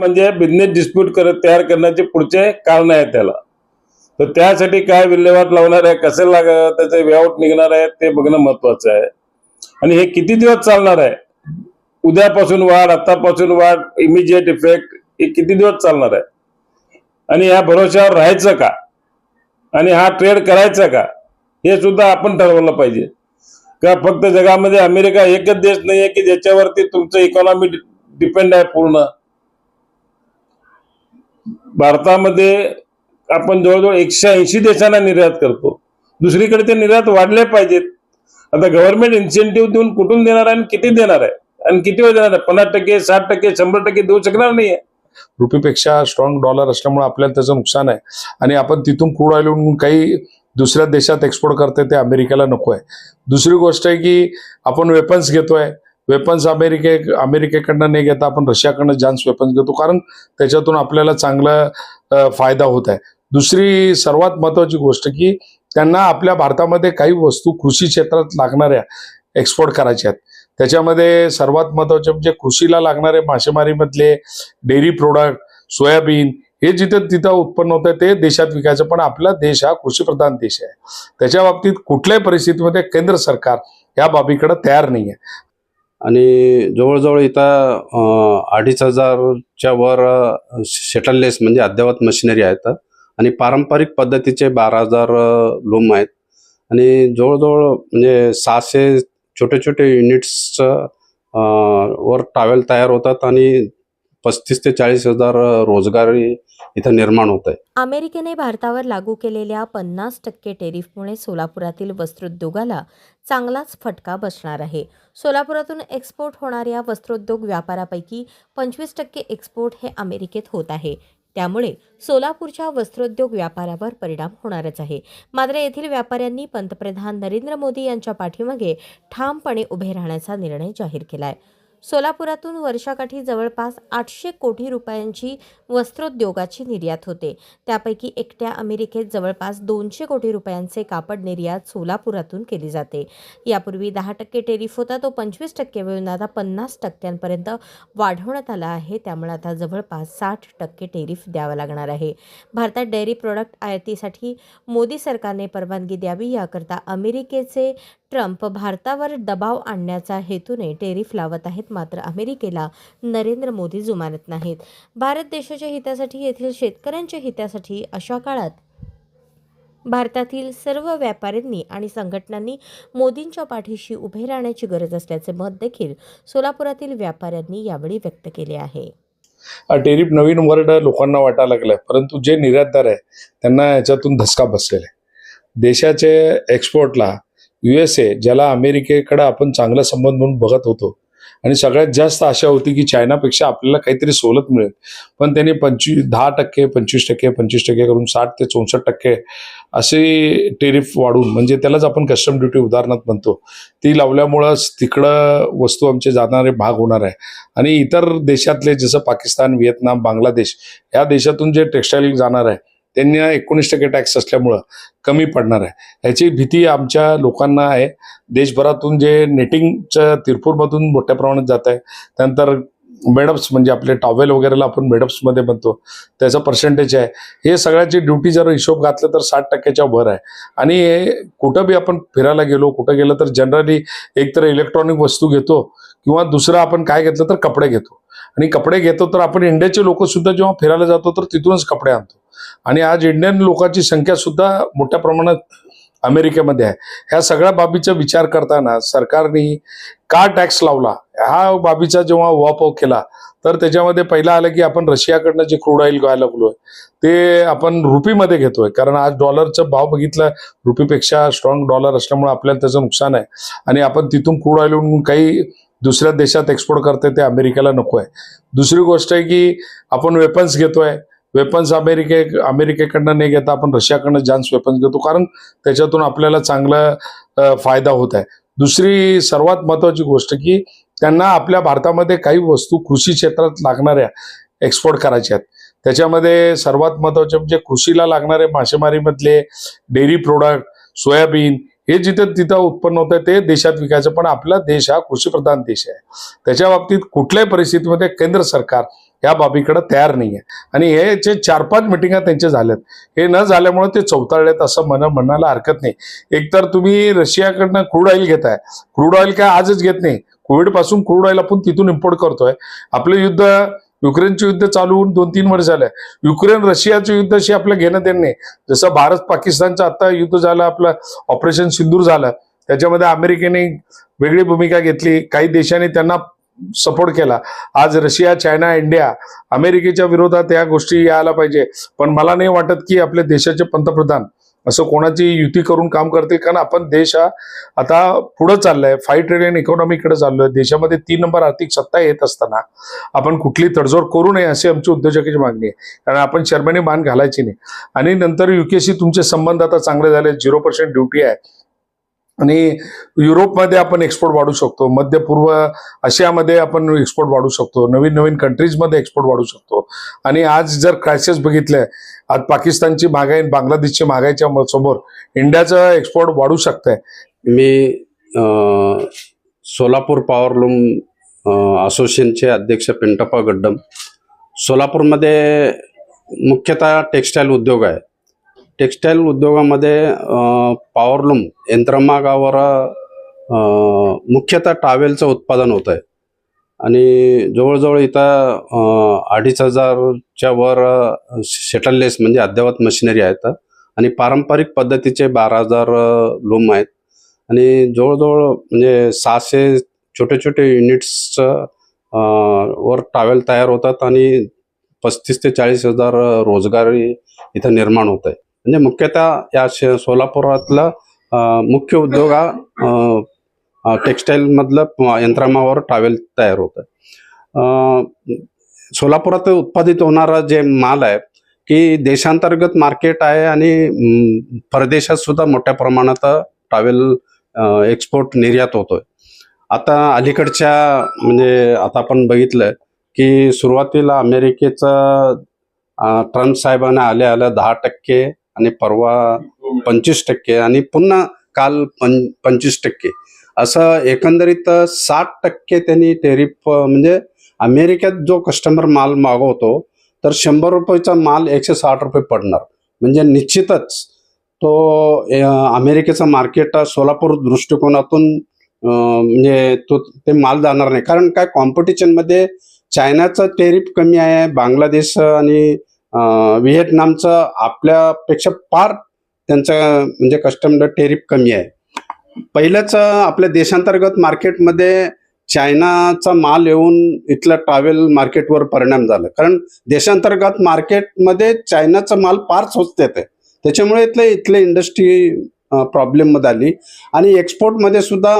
म्हणजे business dispute करत तयार करण्याचे पुढचे कारण आहे त्याला. तर त्यासाठी काय विल्हेवाट लावणार आहे कसे लाग त्याचे वेआउट निघणार आहे ते बघणं महत्वाचं आहे. आणि हे किती दिवस चालणार आहे? उद्यापासून वाढ आतापासून वाढ इमिजिएट इफेक्ट हे किती दिवस चालणार आहे? आणि या भरोश्यावर राहायचं का? आणि हा ट्रेड करायचा का? हे सुद्धा आपण ठरवलं पाहिजे. का फक्त जगामध्ये अमेरिका एकच देश नाहीये की ज्याच्यावरती तुमचं इकॉनॉमी डिपेंड आहे पूर्ण? भारतामध्ये आपण जवळजवळ एकशे ऐंशी देशांना निर्यात करतो. दुसरीकडे ते निर्यात वाढले पाहिजेत. आता गव्हर्नमेंट इन्सेंटिव्ह देऊन कुठून देणार आहे आणि किती देणार आहे? आणि किती वेळ देणार आहे? पन्नास टक्के साठ टक्के शंभर टक्के देऊ शकणार नाहीये. रुपीपेक्षा स्ट्रॉंग डॉलर असल्यामुळे आपल्याला त्याचं नुकसान आहे. आणि आपण तिथून क्रूड ऑइल म्हणून काही दुसऱ्या देशात एक्सपोर्ट करते ते अमेरिकेला नको आहे दुसरी गोष्ट आहे की आपण वेपन्स घेतोय. वेपन्स अमेरिके अमेरिकेकडनं नाही घेता आपण रशियाकडनं जान्स वेपन्स घेतो. कारण त्याच्यातून आपल्याला चांगला फायदा होत आहे. दुसरी सर्वात महत्त्वाची गोष्ट की त्यांना आपल्या भारतामध्ये काही वस्तू कृषी क्षेत्रात लागणाऱ्या एक्सपोर्ट करायच्या आहेत. त्याच्यामध्ये सर्वात महत्त्वाचे म्हणजे कृषीला लागणारे मासेमारीमधले डेअरी प्रोडक्ट सोयाबीन हे जिथे तिथं उत्पन्न होतं ते देशात विकायचं. पण आपला देश हा कृषीप्रधान देश आहे. त्याच्या बाबतीत कुठल्याही परिस्थितीमध्ये केंद्र सरकार या बाबीकडे तयार नाही आहे आणि जवळजवळ इथं अडीच हजारच्या वर शेटललेस म्हणजे अद्ययावत मशिनरी आहेत. आणि पारंपरिक पद्धतीचे बारा हजार लूम आहेत. आणि जवळजवळ म्हणजे सहाशे छोटे छोटे युनिट्स वर टावेल तयार होतात आणि पस्तीस ते चाळीस हजार रोजगार इथं निर्माण होत आहे अमेरिकेने भारतावर लागू केलेल्या पन्नास टक्के टेरिफमुळे सोलापुरातील वस्त्रोद्योगाला चांगलाच फटका बसणार आहे. सोलापुरातून एक्सपोर्ट होणाऱ्या वस्त्रोद्योग व्यापारापैकी पंचवीस टक्के एक्सपोर्ट हे अमेरिकेत होत आहे. त्यामुळे सोलापूरच्या वस्त्रोद्योग व्यापारावर परिणाम होणारच आहे. मात्र येथील व्यापाऱ्यांनी पंतप्रधान नरेंद्र मोदी यांच्या पाठीमागे ठामपणे उभे राहण्याचा निर्णय जाहीर केला आहे सोलापुरातून वर्षाकाठी जवळपास आठशे कोटी रुपयांची वस्त्रोद्योगाची निर्यात होते. त्यापैकी एकट्या अमेरिकेत जवळपास दोनशे कोटी रुपयांचे कापड निर्यात सोलापुरातून केली जाते. यापूर्वी दहा टक्के टेरिफ होता तो पंचवीस टक्के मिळून आता पन्नास टक्क्यांपर्यंत वाढवण्यात आला आहे. त्यामुळे आता जवळपास साठ टक्के टेरिफ द्यावा लागणार आहे. भारतात डेअरी प्रोडक्ट आयातीसाठी मोदी सरकारने परवानगी द्यावी याकरता अमेरिकेचे ट्रम्प भारतावर दबाव आणण्याचा हेतूने टेरिफ लावत आहेत मात्र अमेरिकेला नरेंद्र मोदी जुमानत नाहीत. भारत देशाच्या हितासाठी येथील शेतकऱ्यांच्या हितासाठी अशा काळात भारतातील सर्व व्यापाऱ्यांनी आणि संघटनांनी मोदींच्या पाठीशी उभे राहण्याची गरज असल्याचे मत देखील सोलापुरातील व्यापाऱ्यांनी यावेळी व्यक्त केले आहे. टेरिफ नवीन वर्ड लोकांना वाटायला लागलाय परंतु जे निर्यातदार आहे त्यांना याच्यातून धसका बसलेला आहे. देशाचे एक्सपोर्टला यू एस ए ज्याला अमेरिकेकडे आपण चांगला संबंध म्हणून बघत होतो. आणि सगळ्यात जास्त आशा होती की चायनापेक्षा आपल्याला काहीतरी सवलत मिळेल. पण त्यांनी पंचवीस दहा टक्के पंचवीस टक्के पंचवीस टक्के करून साठ ते चौसष्ट टक्के असे टेरिफ वाढून म्हणजे त्यालाच आपण कस्टम ड्युटी उदाहरणार्थ म्हणतो. ती लावल्यामुळंच तिकडं वस्तू आमचे जाणारे भाग होणार आहे. आणि इतर देशातले जसं पाकिस्तान व्हिएतनाम बांगलादेश या देशातून जे टेक्स्टाईल जाणार आहे त्यांना एकोणीस टक्के टॅक्स असल्यामुळं कमी पडणार आहे. ह्याची भीती आमच्या लोकांना आहे. देशभरातून जे नेटिंगच्या तिरपूरमधून मोठ्या प्रमाणात जात आहे. त्यानंतर मेडप्स म्हणजे आपले टॉवेल वगैरेला आपण मेडप्समध्ये म्हणतो त्याचं पर्सेंटेज आहे. हे सगळ्याची ड्युटी जर हिशोब घातलं तर साठ टक्क्याच्या वर आहे. आणि हे कुठं बी आपण फिरायला गेलो कुठं गेलं तर जनरली एकतर इलेक्ट्रॉनिक वस्तू घेतो किंवा दुसरं आपण काय घेतलं तर कपडे घेतो. आणि कपडे घेतो तर आपण इंडियाचे लोक सुद्धा जेव्हा फिरायला जातो तर तिथूनच कपडे आणतो. आणि आज इंडियन लोकांची संख्या सुद्धा मोठ्या प्रमाणात अमेरिकेमध्ये आहे. ह्या सगळ्या बाबीचा विचार करताना सरकारने का टॅक्स लावला? हा बाबीचा जेव्हा उहापोह केला तर त्याच्यामध्ये पहिला आलं की आपण रशियाकडनं जे क्रूड ऑइल घ्यायला लागलोय ते आपण रुपीमध्ये घेतोय. कारण आज डॉलरचा भाव बघितला रुपीपेक्षा स्ट्रॉंग डॉलर असल्यामुळे आपल्याला त्याचं नुकसान आहे. आणि आपण तिथून क्रूड ऑइल काही दुसऱ्या देशात एक्सपोर्ट करते ते अमेरिकेला नको आहे दुसरी गोष्ट आहे की आपण वेपन्स घेतोय. वेपन्स अमेरिके अमेरिकेकडनं नाही घेता आपण रशियाकडनं जान्स वेपन्स घेतो. कारण त्याच्यातून आपल्याला चांगला फायदा होत आहे. दुसरी सर्वात महत्वाची गोष्ट की त्यांना आपल्या भारतामध्ये काही वस्तू कृषी क्षेत्रात लागणाऱ्या एक्सपोर्ट करायच्या आहेत. त्याच्यामध्ये सर्वात महत्त्वाचे म्हणजे कृषीला लागणारे मासेमारीमधले डेअरी प्रोडक्ट सोयाबीन हे जिथे तिथं उत्पन्न होतं ते देशात विकायचं. पण आपला देश हा कृषीप्रधान देश आहे. त्याच्या बाबतीत कुठल्याही परिस्थितीमध्ये केंद्र सरकार या बाबीकडे तयार नाही आहे आणि हे जे चार पाच मिटिंगा त्यांच्या झाल्यात हे न झाल्यामुळे ते चौताळलेत असं मन म्हणायला हरकत नाही. एकतर तुम्ही रशियाकडनं क्रूड ऑइल घेताय. क्रूड ऑइल काय आजच घेत नाही. कोविडपासून क्रूड ऑइल आपण तिथून इम्पोर्ट करतोय. आपलं युद्ध युक्रेनचे युद्ध चालू होऊन दोन तीन वर्ष झालंय युक्रेन रशियाचं युद्धाशी आपलं घेणं देणं नाही. जसं भारत पाकिस्तानचं आता युद्ध झालं आपलं ऑपरेशन सिंदूर झालं. त्याच्यामध्ये अमेरिकेने वेगळी भूमिका घेतली. काही देशांनी त्यांना सपोर्ट केला. आज रशिया चायना इंडिया अमेरिकेच्या विरोधात या गोष्टी यायला पाहिजे. पण मला नाही वाटत की आपल्या देशाचे पंतप्रधान असं कोणाची युती करून काम करतील कारण आपण देश हा आता पुढे चाललाय. फाईव्ह ट्रिलियन इकॉनॉमीकडे चाललोय. देशामध्ये तीन नंबर आर्थिक सत्ता येत असताना आपण कुठली तडजोड करू नये अशी आमची उद्योजकाची मागणी आहे. कारण आपण शर्मेने मान घालायची नाही. आणि नंतर युकेशी तुमचे संबंध आता चांगले झाले. झिरो पर्सेंट ड्युटी आहे. आणि युरोपमध्ये आपण एक्सपोर्ट वाढू शकतो. मध्य पूर्व आशियामध्ये आपण एक्सपोर्ट वाढू शकतो. नवीन नवीन कंट्रीजमध्ये एक्सपोर्ट वाढू शकतो. आणि आज जर क्रायसिस बघितलं आज पाकिस्तानची महागाई बांगलादेशची महागाईच्या म- समोर इंडियाचं एक्सपोर्ट वाढू शकतंय. मी सोलापूर पॉवरलूम असोसिएशनचे अध्यक्ष पिंटप्पा गड्डम. सोलापूरमध्ये मुख्यतः टेक्स्टाईल उद्योग आहे. टेक्स्टाईल उद्योगामध्ये पॉवरलूम यंत्रमागावर मुख्यतः टावेलचं उत्पादन होतं आहे आणि जवळजवळ इथं अडीच हजारच्या वर शेटललेस म्हणजे अद्ययावत मशिनरी आहेत. आणि पारंपरिक पद्धतीचे बारा हजार लूम आहेत. आणि जवळजवळ म्हणजे सहाशे छोटे छोटे युनिट्स वर टावेल तयार होतात आणि पस्तीस ते चाळीस हजार रोजगारी इथं निर्माण होत आहे म्हणजे मुख्यतः या श सोलापुरातला मुख्य उद्योग हा टेक्स्टाईलमधलं यंत्रमावर ट्रॅव्हल तयार होतं आहे सोलापुरात उत्पादित होणारा जे माल आहे की देशांतर्गत मार्केट आहे आणि परदेशात सुद्धा मोठ्या प्रमाणात ट्रॅव्हल एक्सपोर्ट निर्यात होतोय. आता अलीकडच्या म्हणजे आता आपण बघितलं की सुरुवातीला अमेरिकेचं ट्रम्प साहेबांना आल्या आल्या दहा टक्के आणि परवा पंचवीस टक्के आणि पुन्हा काल पं पंचवीस टक्के. असं एकंदरीत साठ टक्के त्यांनी टेरिफ म्हणजे अमेरिकेत जो कस्टमर माल मागवतो तर शंभर रुपयेचा माल एकशे साठ रुपये पडणार. म्हणजे निश्चितच तो अमेरिकेचा मार्केट सोलापूर दृष्टिकोनातून म्हणजे तो ते माल जाणार नाही. कारण काय कॉम्पिटिशनमध्ये चायनाचं टेरिफ कमी आहे बांगलादेश आणि व्हिएतनामचं आपल्यापेक्षा फार त्यांचं म्हणजे कस्टमर टेरिफ कमी आहे. पहिलंच आपल्या देशांतर्गत मार्केटमध्ये चायनाचा माल येऊन इथल्या ट्रॅव्हल मार्केटवर परिणाम झाला. कारण देशांतर्गत मार्केटमध्ये चायनाचा माल फार स्वस्त येते त्याच्यामुळे इथले इथले इंडस्ट्री प्रॉब्लेममध्ये आली. आणि एक्सपोर्टमध्ये सुद्धा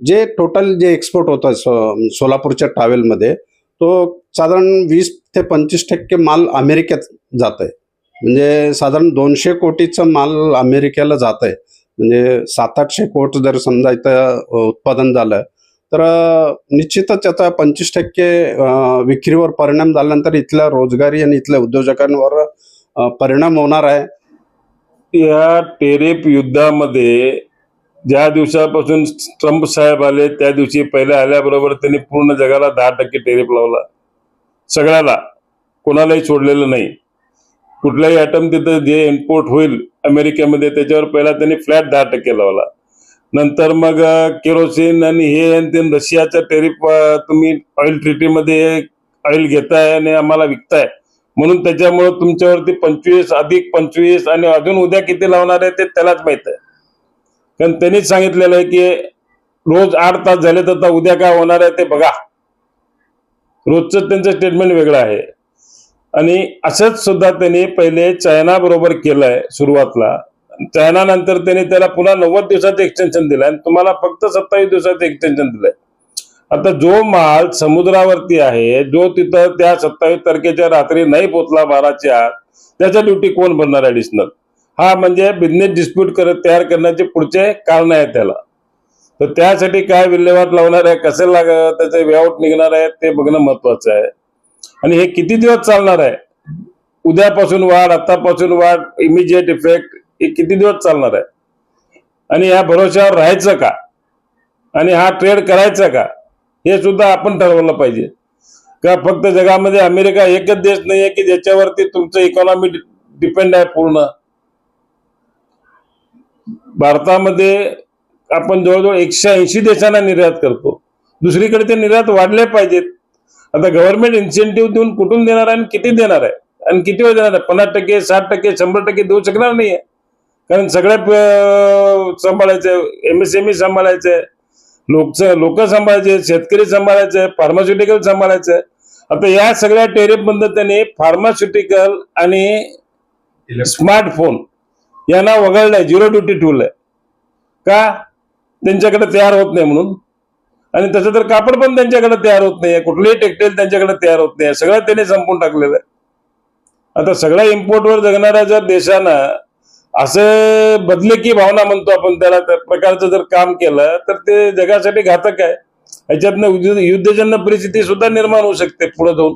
जे टोटल जे एक्सपोर्ट होतं सो सोलापूरच्या ट्रॅव्हलमध्ये तो साधारण वीस ते पंचवीस टक्के माल अमेरिकेत जात आहे म्हणजे साधारण दोनशे कोटीचं माल अमेरिकेला जात आहे म्हणजे सात आठशे कोट जर समजा इथं उत्पादन झालं तर निश्चितच आता पंचवीस टक्के विक्रीवर परिणाम झाल्यानंतर इथल्या रोजगारी आणि इथल्या उद्योजकांवर परिणाम होणार आहे. या टेरेप युद्धामध्ये ज्या दिवसापासून ट्रम्प साहेब आले त्या दिवशी पहिल्या आल्याबरोबर त्यांनी पूर्ण जगाला दहा टक्के टेरिफ लावला. सगळ्याला. कोणालाही सोडलेलं नाही. कुठलाही आयटम तिथं जे इम्पोर्ट होईल अमेरिकेमध्ये त्याच्यावर पहिला त्यांनी फ्लॅट दहा टक्के लावला. नंतर मग केरोसिन आणि हे आणि ते रशियाचं टेरिफ तुम्ही ऑइल ट्रिटीमध्ये ऑइल घेताय आणि आम्हाला विकताय. म्हणून त्याच्यामुळे तुमच्यावरती पंचवीस अधिक पंचवीस आणि अजून उद्या किती लावणार आहे ते त्यालाच माहीत आहे. कारण त्यांनीच सांगितलेलं आहे की रोज आठ तास झाले तर उद्या काय होणार आहे ते बघा. रोजचं त्यांचं स्टेटमेंट वेगळं आहे. आणि असंच सुद्धा त्यांनी पहिले चायना बरोबर केलंय सुरुवातला. चायना नंतर त्यांनी त्याला पुन्हा नव्वद दिवसाचं एक्सटेन्शन दिलं आणि तुम्हाला फक्त सत्तावीस दिवसाचं एक्सटेन्शन दिलंय. आता जो माल समुद्रावरती आहे जो तिथं त्या सत्तावीस तारखेच्या रात्री नाही पोचला बाराच्या आत त्याचा ड्युटी कोण भरणार ॲडिशनल हा म्हणजे बिझनेस डिस्प्यूट करत तयार करण्याचे पुढचे कारण आहे त्याला. तर त्यासाठी काय विल्हेवाट लावणार आहे कसं लाग त्याचे वेआउट निघणार आहे ते बघणं महत्वाचं आहे. आणि हे किती दिवस चालणार आहे? उद्यापासून वाढ आतापासून वाढ इमिजिएट इफेक्ट हे किती दिवस चालणार आहे? आणि या भरोश्यावर राहायचं का? आणि हा ट्रेड करायचा का? हे सुद्धा आपण ठरवलं पाहिजे. का फक्त जगामध्ये अमेरिका एकच देश नाहीये की ज्याच्यावरती तुमचं इकॉनॉमी डिपेंड आहे पूर्ण? भारतामध्ये आपण जवळजवळ एकशे ऐंशी देशांना निर्यात करतो. दुसरीकडे ते निर्यात वाढले पाहिजेत. आता गव्हर्नमेंट इन्सेंटिव्ह देऊन कुठून देणार आहे आणि किती देणार आहे? आणि किती वेळ देणार आहे? पन्नास टक्के साठ टक्के शंभर टक्के देऊ शकणार नाहीये. कारण सगळ्या सांभाळायचं एम एस एम ई सांभाळायचं लोक लोक सांभाळायचे शेतकरी सांभाळायचे फार्मास्युटिकल सांभाळायचं आता या सगळ्या टेरिफ बंद त्यांनी फार्मास्युटिकल आणि स्मार्टफोन यांना वगळलंय झिरो ड्युटी ठेवलंय का? त्यांच्याकडे तयार होत नाही म्हणून. आणि तसं तर कापड पण त्यांच्याकडे तयार होत नाहीये. कुठलेही टेक्सटाईल त्यांच्याकडे तयार होत नाही सगळं त्यांनी संपून टाकलेलं आहे आता सगळ्या इम्पोर्टवर जगणाऱ्या जर देशानं असं बदले की भावना म्हणतो आपण त्याला त्या प्रकारचं जर काम केलं तर ते जगासाठी घातक आहे. याच्यातनं युद्ध- युद्धजन्य परिस्थिती सुद्धा निर्माण होऊ शकते पुढे जाऊन.